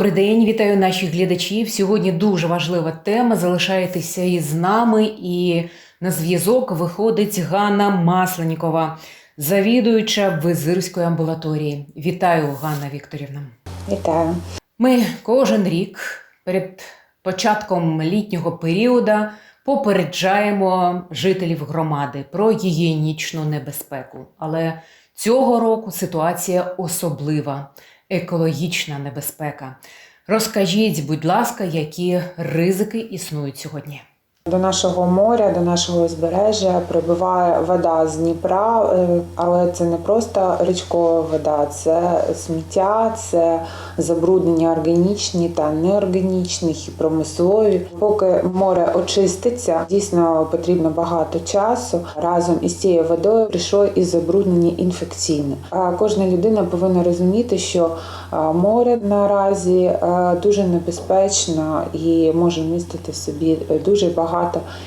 Добрий день, вітаю наших глядачів. Сьогодні дуже важлива тема. Залишайтеся із нами. І на зв'язок виходить Ганна Масленікова, завідуюча Визирської амбулаторії. Вітаю, Ганна Вікторівна. Вітаю. Ми кожен рік перед початком літнього періоду попереджаємо жителів громади про гігієнічну небезпеку. Але цього року ситуація особлива екологічна небезпека. Розкажіть, будь ласка, які ризики існують сьогодні? До нашого моря, до нашого узбережжя прибуває вода з Дніпра, е, але це не просто річкова вода, це сміття, це забруднення органічні та неорганічні, і промислові. Поки море очиститься, дійсно потрібно багато часу. Разом із цією водою прийшло і забруднення інфекційне. Кожна людина повинна розуміти, що море наразі е, дуже небезпечно і може містити в собі дуже багато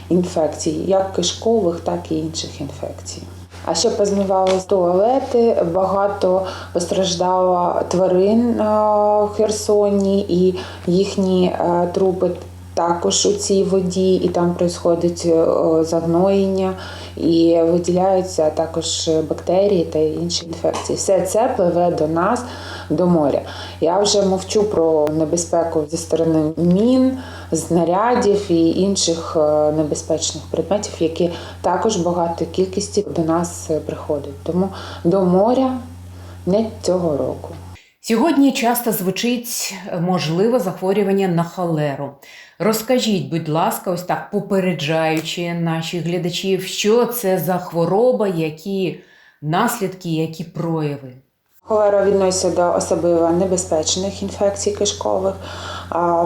інфекцій, як кишкових, так і інших інфекцій. А ще позмивались туалети, багато постраждало тварин е, в Херсоні, і їхні е, трупи також у цій воді, і там происходить е, загноєння, і виділяються також бактерії та інші інфекції. Все це пливе до нас, до моря. Я вже мовчу про небезпеку зі сторони мін, знарядів і інших е, небезпечних предметів, які також багато кількості до нас е, приходять. Тому до моря не цього року. Сьогодні часто звучить можливе захворювання на холеру. Розкажіть, будь ласка, ось так попереджаючи наших глядачів, що це за хвороба, які наслідки, які прояви. Холера відноситься до особливо небезпечних інфекцій кишкових.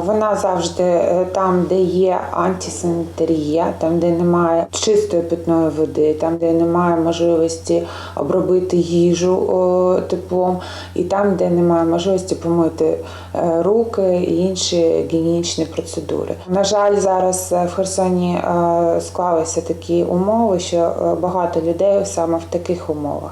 Вона завжди е, там, де є антисанітарія, там, де немає чистої питної води, там, де немає можливості обробити їжу теплом, і там, де немає можливості помити е, руки і інші гігієнічні процедури. На жаль, зараз е, в Херсоні склалися такі умови, що багато людей саме в таких умовах.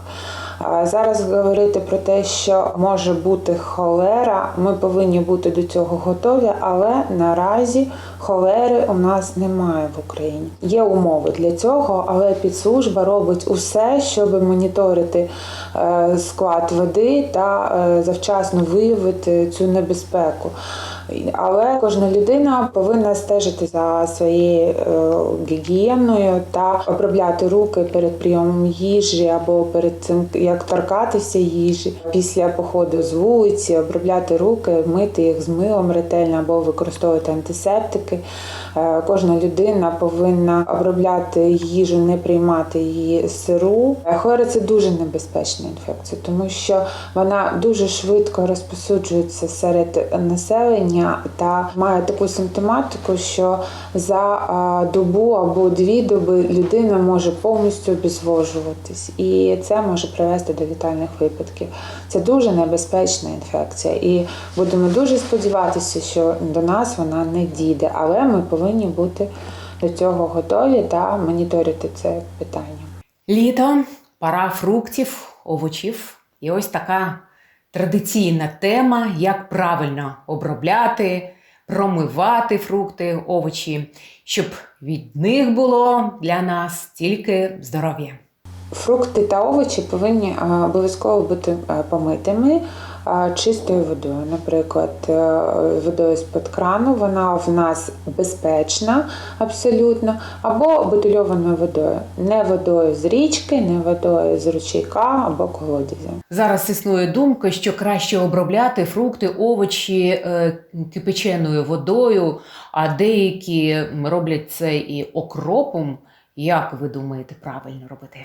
Зараз говорити про те, що може бути холера, ми повинні бути до цього готові, але наразі холери у нас немає в Україні. Є умови для цього, але підслужба робить усе, щоб моніторити е, склад води та е, завчасно виявити цю небезпеку. Але кожна людина повинна стежити за своєю е, гігієною та обробляти руки перед прийомом їжі або перед цим, як торкатися їжі після походу з вулиці, обробляти руки, мити їх з милом ретельно або використовувати антисептики. Е, Кожна людина повинна обробляти їжу, не приймати її сиру. Е, Холера – це дуже небезпечна інфекція, тому що вона дуже швидко розпосуджується серед населення та має таку симптоматику, що за добу або дві доби людина може повністю обезвожуватись, і це може привести до літальних випадків. Це дуже небезпечна інфекція, і будемо дуже сподіватися, що до нас вона не дійде, але ми повинні бути до цього готові та моніторити це питання. Літо, пора фруктів, овочів. І ось така традиційна тема, як правильно обробляти, промивати фрукти, овочі, щоб від них було для нас тільки здоров'я. Фрукти та овочі повинні обов'язково бути помитими а, чистою водою. Наприклад, е, водою з-під крану, вона в нас безпечна абсолютно, або бутильованою водою. Не водою з річки, не водою з ручейка або колодязя. Зараз існує думка, що краще обробляти фрукти, овочі е, кипяченою водою, а деякі роблять це і окропом. Як ви думаєте правильно робити?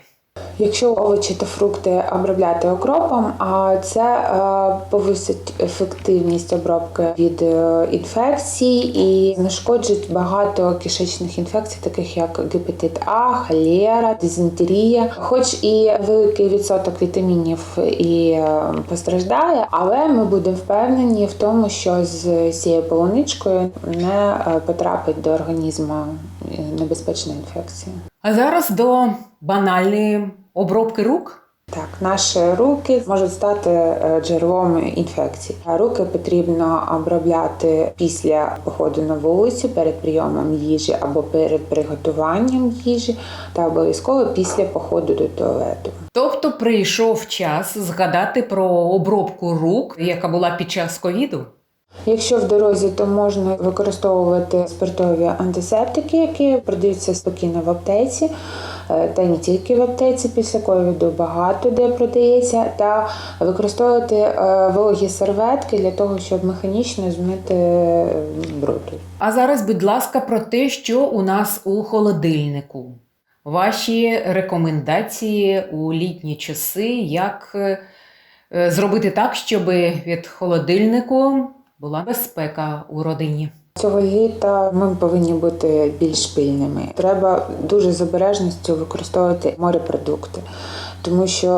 Якщо овочі та фрукти обробляти окропом, а це е, повисить ефективність обробки від е, інфекцій і знешкоджить багато кишечних інфекцій, таких як гепатит А, холера, дизентерія. Хоч і великий відсоток вітамінів і е, постраждає, але ми будемо впевнені в тому, що з цією полуничкою не потрапить до організму небезпечна інфекція. А зараз до банальної обробки рук. Так, наші руки можуть стати е, джерелом інфекцій. Руки потрібно обробляти після походу на вулицю, перед прийомом їжі або перед приготуванням їжі, та обов'язково після походу до туалету. Тобто прийшов час згадати про обробку рук, яка була під час ковіду. Якщо в дорозі, то можна використовувати спиртові антисептики, які продаються спокійно в аптеці, та не тільки в аптеці після ковіду багато де продається, та використовувати е, вологі серветки для того, щоб механічно змити е, бруд. А зараз, будь ласка, про те, що у нас у холодильнику. Ваші рекомендації у літні часи, як е, е, зробити так, щоб від холодильнику була безпека у родині. Цього літа ми повинні бути більш пильними. Треба дуже з обережністю використовувати морепродукти, тому що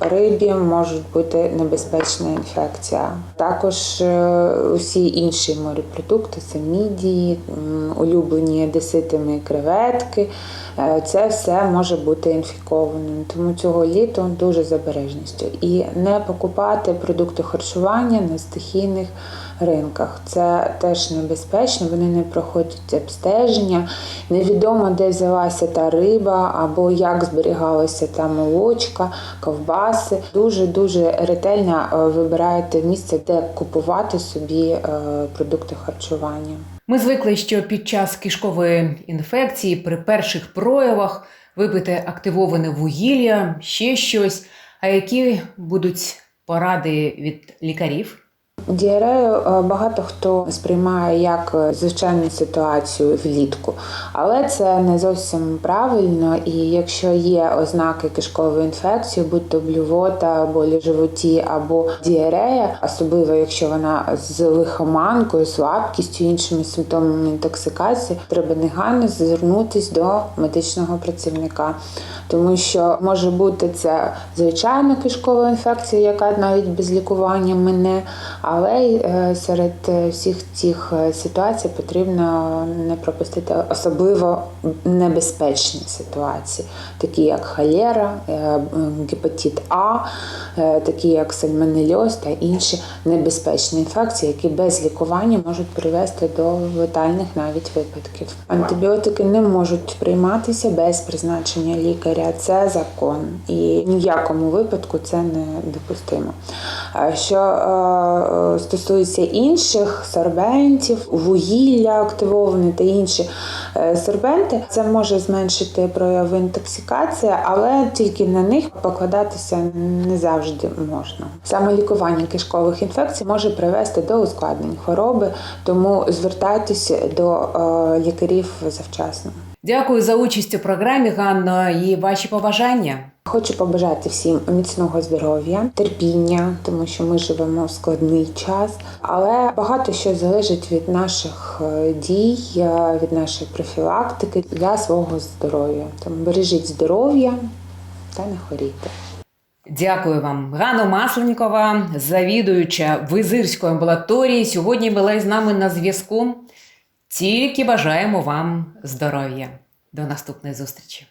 е, рибі можуть бути небезпечна інфекція. Також е, усі інші морепродукти, це мідії, улюблені деситими креветки. е, Це все може бути інфікованим. Тому цього літа дуже з обережністю. І не покупати продукти харчування на стихійних ринках. Це теж небезпечно, вони не проходять обстеження. Невідомо, де взялася та риба, або як зберігалася та молочка, ковбаси. Дуже дуже ретельно е, вибираєте місце, де купувати собі е, продукти харчування. Ми звикли, що під час кишкової інфекції при перших проявах випити активоване вугілля, ще щось. А які будуть поради від лікарів? Діарею е, багато хто сприймає як е, звичайну ситуацію влітку, але це не зовсім правильно. І якщо є ознаки кишкової інфекції, будь то блювота, болі животі або діарея, особливо якщо вона з лихоманкою, слабкістю, іншими симптомами інтоксикації, треба негайно звернутися до медичного працівника, тому що може бути це звичайна кишкова інфекція, яка навіть без лікування мине. Але е, серед е, всіх цих е, ситуацій потрібно не пропустити особливо небезпечні ситуації, такі як холера, гепатит А, такі як сальмонельоз та інші небезпечні інфекції, які без лікування можуть привести до летальних навіть випадків. Антибіотики не можуть прийматися без призначення лікаря. Це закон, і ні в якому випадку це не допустимо. А Що е, стосується інших сорбентів, вугілля активоване та інші е, сорбенти, це може зменшити прояви інтоксикації, але тільки на них покладатися не завжди можна. Саме лікування кишкових інфекцій може привести до ускладнень хвороби, тому звертайтеся до е, лікарів завчасно. Дякую за участь у програмі, Ганно, і ваші побажання. Хочу побажати всім міцного здоров'я, терпіння, тому що ми живемо в складний час, але багато що залежить від наших е, дій, е, від нашої профілактики для свого здоров'я. Тому бережіть здоров'я та не хворійте. Дякую вам, Ганна Масленникова, завідуюча визирської амбулаторії. Сьогодні була із нами на зв'язку. Тільки бажаємо вам здоров'я. До наступної зустрічі.